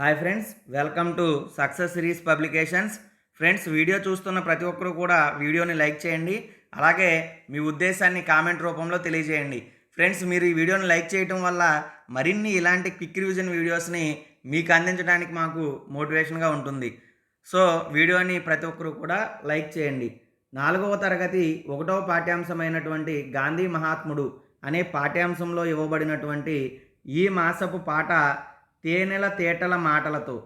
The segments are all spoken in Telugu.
Hi friends welcome to success series publications. Friends video చూస్తున్న ప్రతి ఒక్కరు కూడా వీడియోని లైక్ చేయండి అలాగే మీ ఉద్దేశాన్ని కామెంట్ రూపంలో తెలియజేయండి. ఫ్రెండ్స్ మీరు ఈ వీడియోని లైక్ చేయటం వల్ల మరిన్ని ఇలాంటి క్విక్ రివిజన్ వీడియోస్ని మీకు అందించడానికి మాకు మోటివేషన్గా ఉంటుంది. సో వీడియోని ప్రతి ఒక్కరు కూడా లైక్ చేయండి. నాలుగవ తరగతి ఒకటవ పాఠ్యాంశమైనటువంటి గాంధీ మహాత్ముడు అనే పాఠ్యాంశంలో ఇవ్వబడినటువంటి ఈ మాసపు పాట తేనెల తేటల మాటలతో.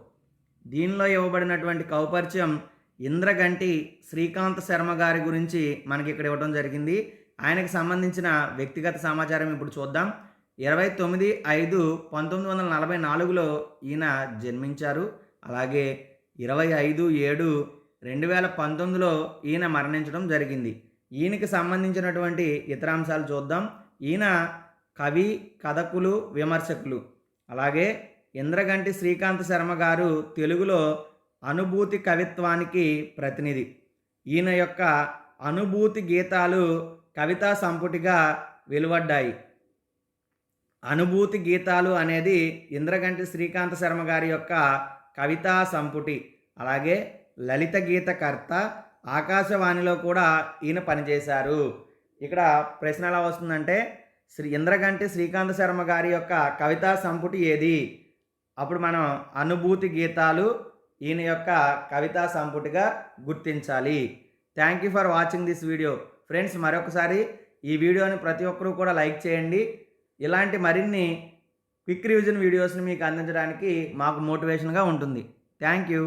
దీనిలో ఇవ్వబడినటువంటి కౌపరిచయం ఇంద్రగంటి శ్రీకాంత్ శర్మ గారి గురించి మనకి ఇక్కడ ఇవ్వడం జరిగింది. ఆయనకు సంబంధించిన వ్యక్తిగత సమాచారం ఇప్పుడు చూద్దాం. ఇరవై తొమ్మిది ఐదు పంతొమ్మిది వందల నలభై నాలుగులో ఈయన జన్మించారు. అలాగే ఇరవై ఐదు ఏడు రెండు వేల పంతొమ్మిదిలో ఈయన మరణించడం జరిగింది. ఈయనకి సంబంధించినటువంటి ఇతర అంశాలు చూద్దాం. ఈయన కవి కథకులు విమర్శకులు. అలాగే ఇంద్రగంటి శ్రీకాంత్ శర్మ గారు తెలుగులో అనుభూతి కవిత్వానికి ప్రతినిధి. ఈయన యొక్క అనుభూతి గీతాలు కవితా సంపుటిగా వెలువడ్డాయి. అనుభూతి గీతాలు అనేది ఇంద్రగంటి శ్రీకాంత శర్మ గారి యొక్క కవితా సంపుటి. అలాగే లలిత గీతకర్త ఆకాశవాణిలో కూడా ఈయన పనిచేశారు. ఇక్కడ ప్రశ్న ఎలా వస్తుందంటే శ్రీ ఇంద్రగంటి శ్రీకాంత శర్మ గారి యొక్క కవితా సంపుటి ఏది? అప్పుడు మనం అనుభూతి గీతాలు ఈయన యొక్క కవితా సంపుటిగా గుర్తించాలి. Thank you for watching this video friends మరొకసారి ఈ వీడియోని ప్రతి ఒక్కరూ కూడా లైక్ చేయండి. ఇలాంటి మరిన్ని క్విక్ రివిజన్ వీడియోస్ని మీకు అందించడానికి మాకు మోటివేషన్గా ఉంటుంది. Thank you